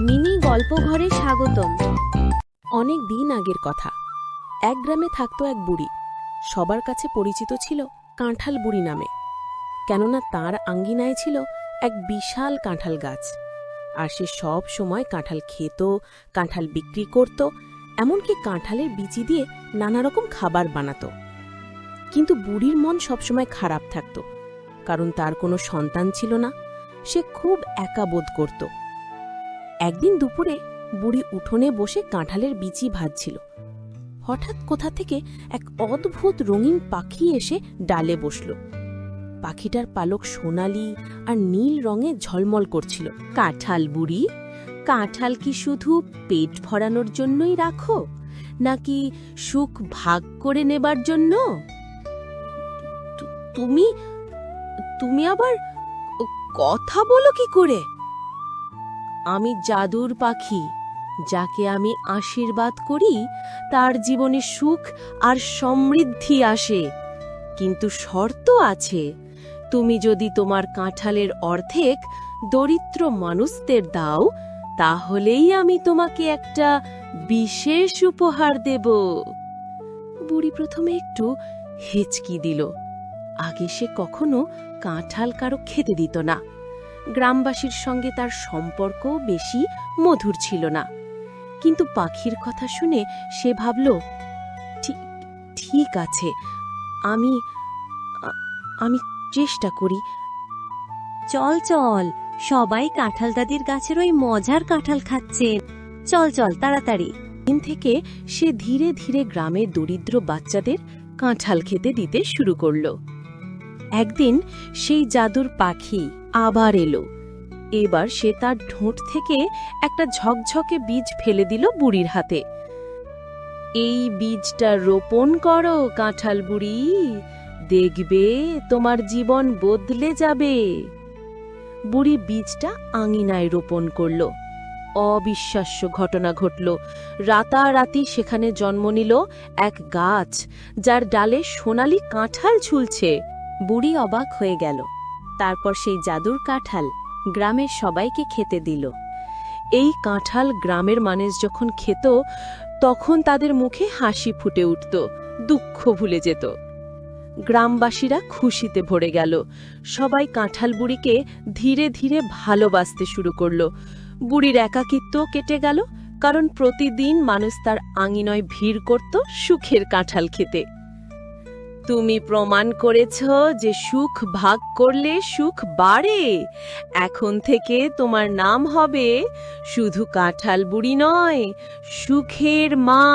Mini গল্প ঘরে স্বাগতম। অনেক দিন আগের কথা। এক গ্রামে থাকতো এক বুড়ি। সবার কাছে পরিচিত ছিল কাঁঠাল বুড়ি নামে। কেননা তার আঙ্গিনায় ছিল এক বিশাল কাঁঠাল গাছ। আর সে সব সময় কাঁঠাল খেত, কাঁঠাল বিক্রি করত, এমনকি কাঁঠালের বিচি দিয়ে নানা রকম খাবার বানাতো। কিন্তু বুড়ির মন সবসময় খারাপ থাকত। কারণ তার কোনো সন্তান ছিল না। সে খুব একা বোধ করত। একদিন দুপুরে বুড়ি উঠোনে বসে কাঁঠালের বিচি ভাজছিল। হঠাৎ কোথা থেকে এক অদ্ভুত রঙিন পাখি এসে ডালে বসল। পাখিটার পালক সোনালি আর নীল রঙে ঝলমল করছিল। কাঁঠাল বুড়ি, কাঁঠাল কি শুধু পেট ভরানোর জন্যই রাখো, নাকি সুখ ভাগ করে নেবার জন্য? তুমি তুমি আবার কথা বলো কি করে? আমি জাদুর পাখি, যাকে আমি আশীর্বাদ করি, তার জীবনে সুখ আর সমৃদ্ধি আসে। কিন্তু শর্ত আছে, তুমি যদি তোমার কাঁঠালের অর্ধেক দরিদ্র মানুষদের দাও, তাহলেই আমি তোমাকে একটা বিশেষ উপহার দেব। বুড়ি প্রথমে একটু হেচকি দিল। আগে সে কখনো কাঁঠাল কারও খেতে দিত না। গ্রামবাসীর সঙ্গে তার সম্পর্ক বেশি মধুর ছিল না। কিন্তু পাখির কথা শুনে সে ভাবল "ঠিক- ঠিক আছে আমি আমি চেষ্টা করি। চল চল সবাই কাঁঠাল দাদির গাছের ওই মজার কাঁঠাল খাচ্ছে। চল চল তাড়াতাড়ি। দিন থেকে সে ধীরে ধীরে গ্রামের দরিদ্র বাচ্চাদের কাঁঠাল খেতে দিতে শুরু করল। একদিন সেই জাদুর পাখি আবার এলো। এবার সে তার ঠোঁট থেকে একটা ঝকঝকে বীজ ফেলে দিল বুড়ির হাতে। এই বীজটা রোপণ করো, কাঁঠাল বুড়ি। দেখবে তোমার জীবন বদলে যাবে। বুড়ি বীজটা আঙিনায় রোপণ করল। অবিশ্বাস্য ঘটনা ঘটল। রাতারাতি সেখানে জন্ম নিল এক গাছ, যার ডালে সোনালি কাঁঠাল ঝুলছে। বুড়ি অবাক হয়ে গেল। তারপর সেই জাদুর কাঁঠাল গ্রামের সবাইকে খেতে দিল। এই কাঁঠাল গ্রামের মানুষ যখন খেত, তখন তাদের মুখে হাসি ফুটে উঠত, দুঃখ ভুলে যেত। গ্রামবাসীরা খুশিতে ভরে গেল। সবাই কাঁঠাল বুড়িকে ধীরে ধীরে ভালোবাসতে শুরু করল। বুড়ির একাকিত্ব কেটে গেল, কারণ প্রতিদিন মানুষ তার আঙিনয় ভিড় করত সুখের কাঁঠাল খেতে। তুমি প্রমাণ করেছ যে সুখ ভাগ করলে সুখ বাড়ে। এখন থেকে তোমার নাম হবে শুধু কাঁঠাল বুড়ি নয়, সুখের মা।